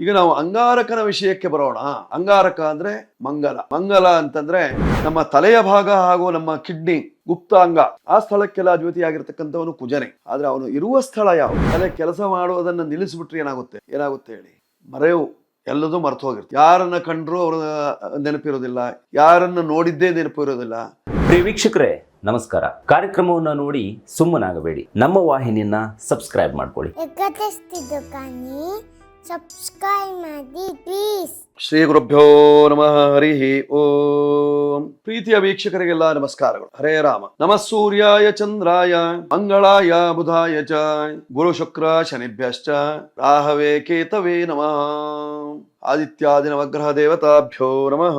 ಈಗ ನಾವು ಅಂಗಾರಕನ ವಿಷಯಕ್ಕೆ ಬರೋಣ. ಅಂಗಾರಕ ಅಂದ್ರೆ ಮಂಗಲ. ಮಂಗಲ ಅಂತಂದ್ರೆ ನಮ್ಮ ತಲೆಯ ಭಾಗ ಹಾಗೂ ನಮ್ಮ ಕಿಡ್ನಿ ಗುಪ್ತಾಂಗ ಆ ಸ್ಥಳಕ್ಕೆಲ್ಲ ಅಧಿಪತಿಯಾಗಿರ್ತಕ್ಕಂಥವನು ಕುಜನೆ. ಆದ್ರೆ ಅವನು ಇರುವ ಸ್ಥಳ ಯಾವ ತಲೆ ಕೆಲಸ ಮಾಡುವುದನ್ನ ನಿಲ್ಲಿಸ್ಬಿಟ್ರೆ ಏನಾಗುತ್ತೆ? ಏನಾಗುತ್ತೆ ಹೇಳಿ? ಮರೆಯು ಎಲ್ಲದೂ ಮರ್ತು ಹೋಗಿರುತ್ತೆ. ಯಾರನ್ನ ಕಂಡ್ರು ಅವರ ನೆನಪಿರೋದಿಲ್ಲ. ಯಾರನ್ನ ನೋಡಿದ್ದೇ ನೆನಪಿರೋದಿಲ್ಲ. ಪ್ರಿಯ ವೀಕ್ಷಕರೇ ನಮಸ್ಕಾರ. ಕಾರ್ಯಕ್ರಮವನ್ನು ನೋಡಿ ಸುಮ್ಮನಾಗಬೇಡಿ. ನಮ್ಮ ವಾಹಿನಿಯನ್ನ ಸಬ್ಸ್ಕ್ರೈಬ್ ಮಾಡ್ಕೊಳ್ಳಿ. ಸಬ್ಸ್ಕ್ರೈಬ್ ಮಾಡಿ ಪ್ಲೀಸ್ ಶ್ರೀ ಗುರುಭ್ಯೋ ನಮಃ. ಹರಿ ಓಂ. ಪ್ರೀತಿಯ ವೀಕ್ಷಕರಿಗೆಲ್ಲ ನಮಸ್ಕಾರಗಳು. ಹರೇ ರಾಮ. ನಮಃ ಸೂರ್ಯಾಯ ಚಂದ್ರಾಯ, ಮಂಗಳಾಯ, ಬುಧಾಯ ಚ ಗುರು ಶುಕ್ರ ಶನಿಭ್ಯಶ್ಚ, ರಾಹವೇ ಕೇತವೇ ನಮಃ. ಆದಿತ್ಯಾದಿ ನವಗ್ರಹ ದೇವತಾಭ್ಯೋ ನಮಃ.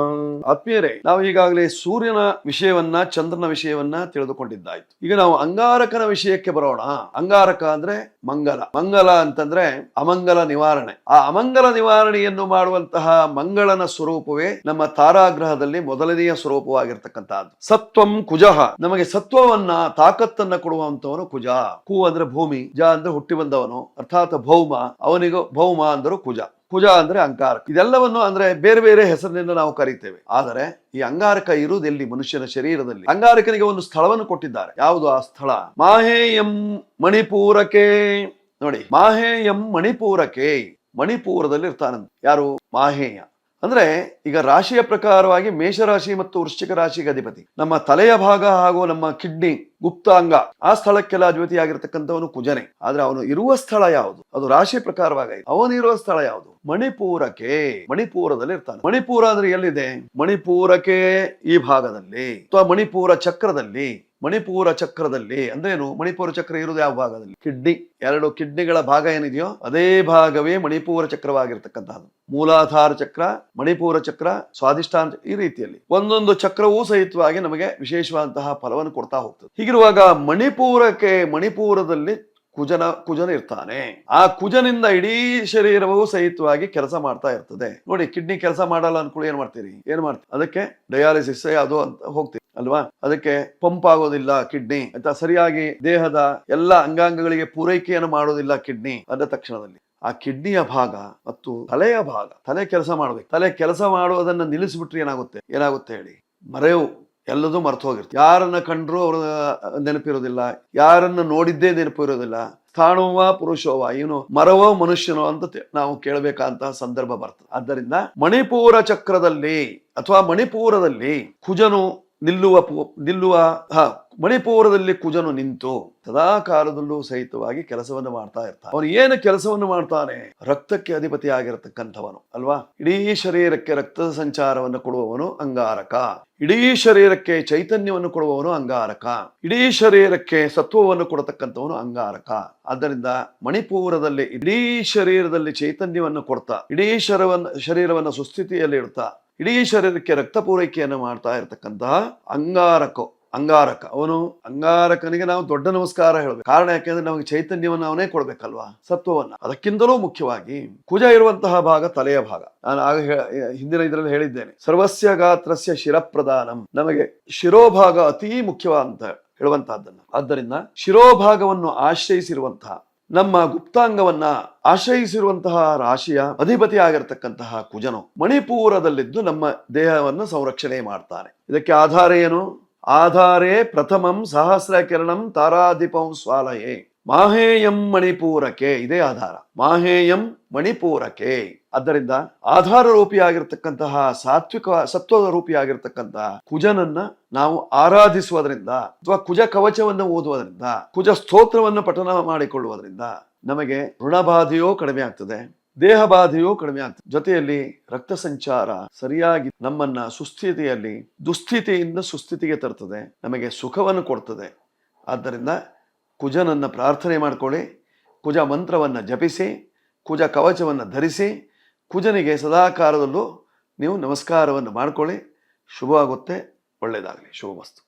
ಆತ್ಮೀಯರೇ, ನಾವು ಈಗಾಗಲೇ ಸೂರ್ಯನ ವಿಷಯವನ್ನ, ಚಂದ್ರನ ವಿಷಯವನ್ನ ತಿಳಿದುಕೊಂಡಿದ್ದಾಯ್ತು. ಈಗ ನಾವು ಅಂಗಾರಕನ ವಿಷಯಕ್ಕೆ ಬರೋಣ. ಅಂಗಾರಕ ಅಂದ್ರೆ ಮಂಗಲ. ಮಂಗಲ ಅಂತಂದ್ರೆ ಅಮಂಗಲ ನಿವಾರಣೆ. ಆ ಅಮಂಗಲ ನಿವಾರಣೆಯನ್ನು ಮಾಡುವಂತಹ ಮಂಗಳನ ಸ್ವರೂಪವೇ ನಮ್ಮ ತಾರಾಗ್ರಹದಲ್ಲಿ ಮೊದಲನೆಯ ಸ್ವರೂಪವಾಗಿರ್ತಕ್ಕಂತಹದ್ದು ಸತ್ವಂ ಕುಜಃ. ನಮಗೆ ಸತ್ವವನ್ನ, ತಾಕತ್ತನ್ನ ಕೊಡುವಂತವನು ಕುಜ. ಕು ಅಂದ್ರೆ ಭೂಮಿ, ಜ ಅಂದ್ರೆ ಹುಟ್ಟಿ ಬಂದವನು. ಅರ್ಥಾತ್ ಭೌಮ. ಅವನಿಗೂ ಭೌಮ ಅಂದರು ಕುಜ. ಕುಜ ಅಂದ್ರೆ ಅಂಗಾರಕ. ಇದೆಲ್ಲವನ್ನು ಅಂದ್ರೆ ಬೇರೆ ಬೇರೆ ಹೆಸರಿನಿಂದ ನಾವು ಕರೀತೇವೆ. ಆದರೆ ಈ ಅಂಗಾರಕ ಇರುವುದೆಲ್ಲಿ ಮನುಷ್ಯನ ಶರೀರದಲ್ಲಿ? ಅಂಗಾರಕನಿಗೆ ಒಂದು ಸ್ಥಳವನ್ನು ಕೊಟ್ಟಿದ್ದಾರೆ. ಯಾವುದು ಆ ಸ್ಥಳ? ಮಾಹೇಯಂ ಮಣಿಪೂರಕೆ. ನೋಡಿ, ಮಾಹೇಯಂ ಮಣಿಪೂರಕೆ ಮಣಿಪೂರದಲ್ಲಿ ಇರ್ತಾನಂತ. ಯಾರು? ಮಾಹೇಯ. ಅಂದ್ರೆ ಈಗ ರಾಶಿಯ ಪ್ರಕಾರವಾಗಿ ಮೇಷರಾಶಿ ಮತ್ತು ವೃಶ್ಚಿಕ ರಾಶಿಗೆ ಅಧಿಪತಿ. ನಮ್ಮ ತಲೆಯ ಭಾಗ ಹಾಗೂ ನಮ್ಮ ಕಿಡ್ನಿ ಗುಪ್ತಾಂಗ ಆ ಸ್ಥಳಕ್ಕೆಲ್ಲ ಅಧಿಪತಿಯಾಗಿರ್ತಕ್ಕಂಥವನು ಕುಜನೆ. ಆದ್ರೆ ಅವನು ಇರುವ ಸ್ಥಳ ಯಾವುದು? ಅದು ರಾಶಿ ಪ್ರಕಾರವಾಗಿ. ಅವನು ಇರುವ ಸ್ಥಳ ಯಾವುದು? ಮಣಿಪುರಕ್ಕೆ. ಮಣಿಪುರದಲ್ಲಿ ಇರ್ತಾನೆ ಮಣಿಪುರ ಅಂದ್ರೆ ಎಲ್ಲಿದೆ? ಮಣಿಪುರಕ್ಕೆ ಈ ಭಾಗದಲ್ಲಿ. ಅಥವಾ ಮಣಿಪುರ ಚಕ್ರದಲ್ಲಿ. ಮಣಿಪುರ ಚಕ್ರದಲ್ಲಿ ಅಂದ್ರೇನು ಮಣಿಪುರ ಚಕ್ರ ಇರುವುದು ಯಾವ ಭಾಗದಲ್ಲಿ? ಕಿಡ್ನಿ. ಎರಡು ಕಿಡ್ನಿಗಳ ಭಾಗ ಏನಿದೆಯೋ ಅದೇ ಭಾಗವೇ ಮಣಿಪುರ ಚಕ್ರವಾಗಿರ್ತಕ್ಕಂಥದ್ದು ಮೂಲಾಧಾರ ಚಕ್ರ, ಮಣಿಪುರ ಚಕ್ರ, ಸ್ವಾಧಿಷ್ಠಾನ ಈ ರೀತಿಯಲ್ಲಿ. ಒಂದೊಂದು ಚಕ್ರವೂ ಸಹಿತವಾಗಿ ನಮಗೆ ವಿಶೇಷವಾದಂತಹ ಫಲವನ್ನು ಕೊಡ್ತಾ ಹೋಗ್ತದೆ. ಹೀಗಿರುವಾಗ ಮಣಿಪುರಕ್ಕೆ, ಮಣಿಪುರದಲ್ಲಿ ಕುಜನ ಕುಜನ ಇರ್ತಾನೆ. ಆ ಕುಜನಿಂದ ಇಡೀ ಶರೀರವೂ ಸಹಿತವಾಗಿ ಕೆಲಸ ಮಾಡ್ತಾ ಇರ್ತದೆ. ನೋಡಿ, ಕಿಡ್ನಿ ಕೆಲಸ ಮಾಡಲ್ಲ ಅನ್ಕೊಳ್ಳಿ ಏನ್ ಮಾಡ್ತೀರಿ? ಏನ್ ಮಾಡ್ತೀರಿ? ಅದಕ್ಕೆ ಡಯಾಲಿಸಿಸ್ ಅದು ಅಂತ ಹೋಗ್ತೀವಿ ಅಲ್ವಾ? ಅದಕ್ಕೆ ಪಂಪ್ ಆಗೋದಿಲ್ಲ ಕಿಡ್ನಿ, ಅಂತ ಸರಿಯಾಗಿ ದೇಹದ ಎಲ್ಲ ಅಂಗಾಂಗಗಳಿಗೆ ಪೂರೈಕೆಯನ್ನು ಮಾಡೋದಿಲ್ಲ ಕಿಡ್ನಿ ಅಂದ ತಕ್ಷಣದಲ್ಲಿ. ಆ ಕಿಡ್ನಿಯ ಭಾಗ ಮತ್ತು ತಲೆಯ ಭಾಗ, ತಲೆ ಕೆಲಸ ಮಾಡಬೇಕು. ತಲೆ ಕೆಲಸ ಮಾಡೋದನ್ನ ನಿಲ್ಲಿಸ್ಬಿಟ್ರೆ ಏನಾಗುತ್ತೆ? ಏನಾಗುತ್ತೆ ಹೇಳಿ? ಮರೆವು. ಎಲ್ಲದೂ ಮರ್ತು ಹೋಗಿರ್ತದೆ ಯಾರನ್ನ ಕಂಡ್ರೂ ಅವ್ರ ನೆನಪಿರೋದಿಲ್ಲ. ಯಾರನ್ನ ನೋಡಿದ್ದೇ ನೆನಪು ಇರೋದಿಲ್ಲ ಸ್ಥಾಣುವ ಪುರುಷೋವ, ಏನು ಮರವೋ ಮನುಷ್ಯನೋ ಅಂತ ನಾವು ಕೇಳಬೇಕಂತ ಸಂದರ್ಭ ಬರ್ತದೆ. ಆದ್ದರಿಂದ ಮಣಿಪೂರ ಚಕ್ರದಲ್ಲಿ ಅಥವಾ ಮಣಿಪುರದಲ್ಲಿ ಕುಜನು ನಿಲ್ಲುವ ನಿಲ್ಲುವ, ಹ, ಮಣಿಪುರದಲ್ಲಿ ಕುಜನು ನಿಂತು ಸದಾ ಕಾಲದಲ್ಲೂ ಸಹಿತವಾಗಿ ಕೆಲಸವನ್ನು ಮಾಡ್ತಾ ಇರ್ತಾನೆ. ಅವನು ಏನು ಕೆಲಸವನ್ನು ಮಾಡ್ತಾನೆ? ರಕ್ತಕ್ಕೆ ಅಧಿಪತಿ ಆಗಿರತಕ್ಕಂಥವನು ಅಲ್ವಾ? ಇಡೀ ಶರೀರಕ್ಕೆ ರಕ್ತದ ಸಂಚಾರವನ್ನು ಕೊಡುವವನು ಅಂಗಾರಕ. ಇಡೀ ಶರೀರಕ್ಕೆ ಚೈತನ್ಯವನ್ನು ಕೊಡುವವನು ಅಂಗಾರಕ. ಇಡೀ ಶರೀರಕ್ಕೆ ಸತ್ವವನ್ನು ಕೊಡತಕ್ಕಂಥವನು ಅಂಗಾರಕ. ಆದ್ದರಿಂದ ಮಣಿಪುರದಲ್ಲಿ ಇಡೀ ಶರೀರದಲ್ಲಿ ಚೈತನ್ಯವನ್ನು ಕೊಡ್ತಾ, ಇಡೀ ಶರವನ್ನ ಶರೀರವನ್ನು ಸುಸ್ಥಿತಿಯಲ್ಲಿ ಇಡ್ತಾ ಇಡೀ ಶರೀರಕ್ಕೆ ರಕ್ತ ಪೂರೈಕೆಯನ್ನು ಮಾಡ್ತಾ ಇರತಕ್ಕಂತಹ ಅಂಗಾರಕ ಅಂಗಾರಕ. ಅವನು ಅಂಗಾರಕನಿಗೆ ನಾವು ದೊಡ್ಡ ನಮಸ್ಕಾರ ಹೇಳಬೇಕು. ಕಾರಣ ಯಾಕೆಂದ್ರೆ ನಮಗೆ ಚೈತನ್ಯವನ್ನು ಅವನೇ ಕೊಡ್ಬೇಕಲ್ವಾ? ಸತ್ವವನ್ನ. ಅದಕ್ಕಿಂತಲೂ ಮುಖ್ಯವಾಗಿ ಕುಜ ಇರುವಂತಹ ಭಾಗ ತಲೆಯ ಭಾಗ. ನಾನು ಆಗ ಹಿಂದಿನ ಇದರಲ್ಲಿ ಹೇಳಿದ್ದೇನೆ. ಸರ್ವಸ್ಯ ಗಾತ್ರಸ್ಯ ಶಿರಪ್ರದಾನಂ ನಮಗೆ ಶಿರೋಭಾಗ ಅತೀ ಮುಖ್ಯವಾದಂತ ಹೇಳುವಂತಹದ್ದನ್ನು. ಆದ್ದರಿಂದ ಶಿರೋಭಾಗವನ್ನು ಆಶ್ರಯಿಸಿರುವಂತಹ ನಮ್ಮ ಗುಪ್ತಾಂಗವನ್ನ ಆಶ್ರಯಿಸಿರುವಂತಹ ರಾಶಿಯ ಅಧಿಪತಿ ಆಗಿರತಕ್ಕಂತಹ ಕುಜನು ಮಣಿಪುರದಲ್ಲಿದ್ದು ನಮ್ಮ ದೇಹವನ್ನು ಸಂರಕ್ಷಣೆ ಮಾಡ್ತಾನೆ. ಇದಕ್ಕೆ ಆಧಾರ ಏನು? ಆಧಾರೇ ಪ್ರಥಮಂ ಸಹಸ್ರ ಕಿರಣಂ ತಾರಾಧಿಪಂ ಸ್ವಾಲಯೇ. ಮಾಹೇಯಂ ಮಣಿಪೂರಕೆ, ಇದೇ ಆಧಾರ. ಮಾಹೇಯಂ ಮಣಿಪೂರಕೆ. ಆದ್ದರಿಂದ ಆಧಾರ ರೂಪಿಯಾಗಿರ್ತಕ್ಕಂತಹ ಸಾತ್ವಿಕ, ಸತ್ವದ ರೂಪಿಯಾಗಿರ್ತಕ್ಕಂತಹ ಕುಜನನ್ನ ನಾವು ಆರಾಧಿಸುವುದರಿಂದ, ಅಥವಾ ಕುಜ ಕವಚವನ್ನು ಓದುವುದರಿಂದ, ಕುಜ ಸ್ತೋತ್ರವನ್ನು ಪಠನ ಮಾಡಿಕೊಳ್ಳುವುದರಿಂದ ನಮಗೆ ಋಣಬಾಧೆಯೂ ಕಡಿಮೆ ಆಗ್ತದೆ ದೇಹ ಬಾಧೆಯೂ ಕಡಿಮೆ ಆಗ್ತದೆ. ಜೊತೆಯಲ್ಲಿ ರಕ್ತ ಸಂಚಾರ ಸರಿಯಾಗಿ ನಮ್ಮನ್ನ ಸುಸ್ಥಿತಿಯಲ್ಲಿ, ದುಸ್ಥಿತಿಯಿಂದ ಸುಸ್ಥಿತಿಗೆ ತರ್ತದೆ, ನಮಗೆ ಸುಖವನ್ನು ಕೊಡ್ತದೆ. ಆದ್ದರಿಂದ ಕುಜನನ್ನ ಪ್ರಾರ್ಥನೆ ಮಾಡಿಕೊಳ್ಳಿ ಕುಜ ಮಂತ್ರವನ್ನು ಜಪಿಸಿ, ಕುಜ ಕವಚವನ್ನು ಧರಿಸಿ, ಕುಜನಿಗೆ ಸದಾಕಾಲದಲ್ಲೂ ನೀವು ನಮಸ್ಕಾರವನ್ನು ಮಾಡಿಕೊಳ್ಳಿ ಶುಭವಾಗುತ್ತೆ, ಒಳ್ಳೆಯದಾಗಲಿ, ಶುಭಮಸ್ತು.